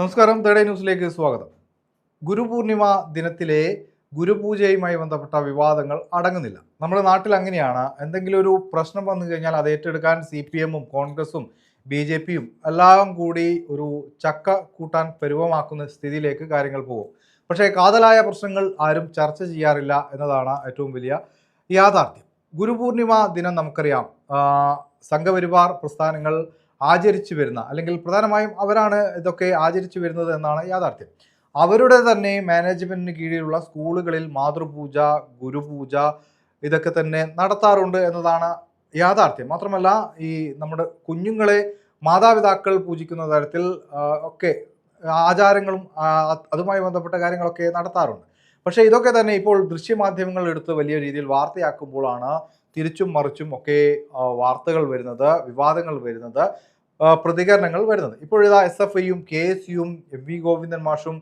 നമസ്കാരം. തേടേ ന്യൂസിലേക്ക് സ്വാഗതം. ഗുരുപൂർണിമ ദിനത്തിലെ ഗുരുപൂജയുമായി ബന്ധപ്പെട്ട വിവാദങ്ങൾ അടങ്ങുന്നില്ല. നമ്മുടെ നാട്ടിൽ അങ്ങനെയാണ്. എന്തെങ്കിലും ഒരു പ്രശ്നം വന്നു കഴിഞ്ഞാൽ അത് ഏറ്റെടുക്കാൻ സി പി എമ്മും കോൺഗ്രസും ബി ജെ പിയും എല്ലാം കൂടി ഒരു ചക്ക കൂട്ടാൻ പരുവമാക്കുന്ന സ്ഥിതിയിലേക്ക് കാര്യങ്ങൾ പോകും. പക്ഷേ കാതലായ പ്രശ്നങ്ങൾ ആരും ചർച്ച ചെയ്യാറില്ല എന്നതാണ് ഏറ്റവും വലിയ യാഥാർത്ഥ്യം. ഗുരുപൂർണിമ ദിനം നമുക്കറിയാം. സംഘപരിവാർ പ്രസ്ഥാനങ്ങൾ ആചരിച്ചു വരുന്ന അല്ലെങ്കിൽ പ്രധാനമായും അവരാണ് ഇതൊക്കെ ആചരിച്ചു വരുന്നത് എന്നാണ് യാഥാർത്ഥ്യം. അവരുടെ തന്നെ മാനേജ്മെന്റിന് കീഴിലുള്ള സ്കൂളുകളിൽ മാതൃപൂജ ഗുരുപൂജ ഇതൊക്കെ തന്നെ നടത്താറുണ്ട് എന്നതാണ് യാഥാർത്ഥ്യം. മാത്രമല്ല ഈ നമ്മുടെ കുഞ്ഞുങ്ങളെ മാതാപിതാക്കൾ പൂജിക്കുന്ന തരത്തിൽ ഒക്കെ ആചാരങ്ങളും അതുമായി ബന്ധപ്പെട്ട കാര്യങ്ങളൊക്കെ നടത്താറുണ്ട്. പക്ഷേ ഇതൊക്കെ തന്നെ ഇപ്പോൾ ദൃശ്യമാധ്യമങ്ങൾ എടുത്ത് വലിയ രീതിയിൽ വാർത്തയാക്കുമ്പോഴാണ് തിരിച്ചും മറിച്ചും ഒക്കെ വാർത്തകൾ വരുന്നത് വിവാദങ്ങൾ വരുന്നത്. പ്രതികരണങ്ങൾ വരുന്നത്. ഇപ്പോഴിതാ എസ് എഫ് ഐയും കെ എസ് യുവും എം വി ഗോവിന്ദൻ മാഷും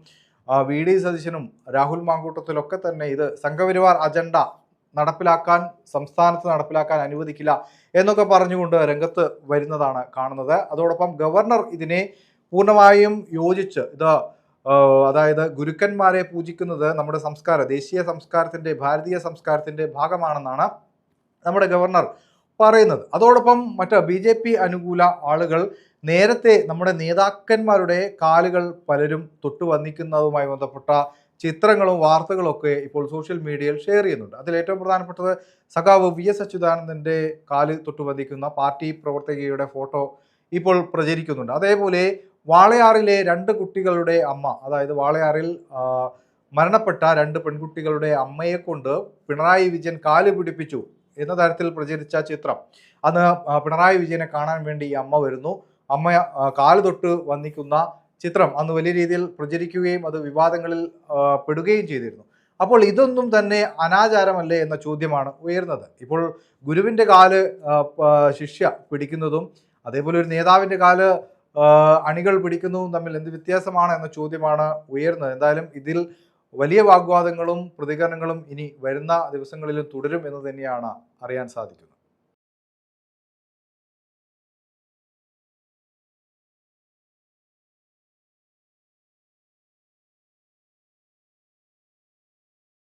വി ഡി സതീശനും രാഹുൽ മാങ്കൂട്ടത്തിലൊക്കെ തന്നെ ഇത് സംഘപരിവാർ അജണ്ട നടപ്പിലാക്കാൻ സംസ്ഥാനത്ത് നടപ്പിലാക്കാൻ അനുവദിക്കില്ല എന്നൊക്കെ പറഞ്ഞുകൊണ്ട് രംഗത്ത് വരുന്നതാണ് കാണുന്നത്. അതോടൊപ്പം ഗവർണർ ഇതിനെ പൂർണമായും യോജിച്ച് ഇത് അതായത് ഗുരുക്കന്മാരെ പൂജിക്കുന്നത് നമ്മുടെ സംസ്കാര ദേശീയ സംസ്കാരത്തിന്റെ ഭാരതീയ സംസ്കാരത്തിന്റെ ഭാഗമാണെന്നാണ് നമ്മുടെ ഗവർണർ പറയുന്നത്. അതോടൊപ്പം മറ്റ് ബി ജെ പി അനുകൂല ആളുകൾ നേരത്തെ നമ്മുടെ നേതാക്കന്മാരുടെ കാലുകൾ പലരും തൊട്ടു വന്നിക്കുന്നതുമായി ബന്ധപ്പെട്ട ചിത്രങ്ങളും വാർത്തകളൊക്കെ ഇപ്പോൾ സോഷ്യൽ മീഡിയയിൽ ഷെയർ ചെയ്യുന്നുണ്ട്. അതിൽ ഏറ്റവും പ്രധാനപ്പെട്ടത് സഖാവ് വി എസ് അച്യുതാനന്ദന്റെ കാൽ തൊട്ടു പാർട്ടി പ്രവർത്തകയുടെ ഫോട്ടോ ഇപ്പോൾ പ്രചരിക്കുന്നുണ്ട്. അതേപോലെ വാളയാറിലെ രണ്ട് കുട്ടികളുടെ അമ്മ അതായത് വാളയാറിൽ മരണപ്പെട്ട രണ്ട് പെൺകുട്ടികളുടെ അമ്മയെ കൊണ്ട് പിണറായി വിജയൻ കാൽ പിടിപ്പിച്ചു. എന്ന തരത്തിൽ പ്രചരിച്ച ചിത്രം. അന്ന് പിണറായി വിജയനെ കാണാൻ വേണ്ടി അമ്മ വരുന്നു. അമ്മ കാൽ തൊട്ട് വന്നിക്കുന്ന ചിത്രം അന്ന് വലിയ രീതിയിൽ പ്രചരിക്കുകയും അത് വിവാദങ്ങളിൽ പെടുകയും ചെയ്തിരുന്നു. അപ്പോൾ ഇതൊന്നും തന്നെ അനാചാരമല്ലേ എന്ന ചോദ്യമാണ് ഉയർന്നത് ഇപ്പോൾ ഗുരുവിന്റെ കാൽ ശിഷ്യ പിടിക്കുന്നതും അതേപോലെ ഒരു നേതാവിന്റെ കാൽ അണികൾ പിടിക്കുന്നതും തമ്മിൽ എന്ത് വ്യത്യാസമാണ് എന്ന ചോദ്യമാണ് ഉയർന്നത് എന്തായാലും ഇതിൽ വലിയ വാഗ്വാദങ്ങളും പ്രതികരണങ്ങളും ഇനി വരുന്ന ദിവസങ്ങളിലും തുടരും എന്ന് തന്നെയാണ് അറിയാൻ സാധിക്കുന്നത്.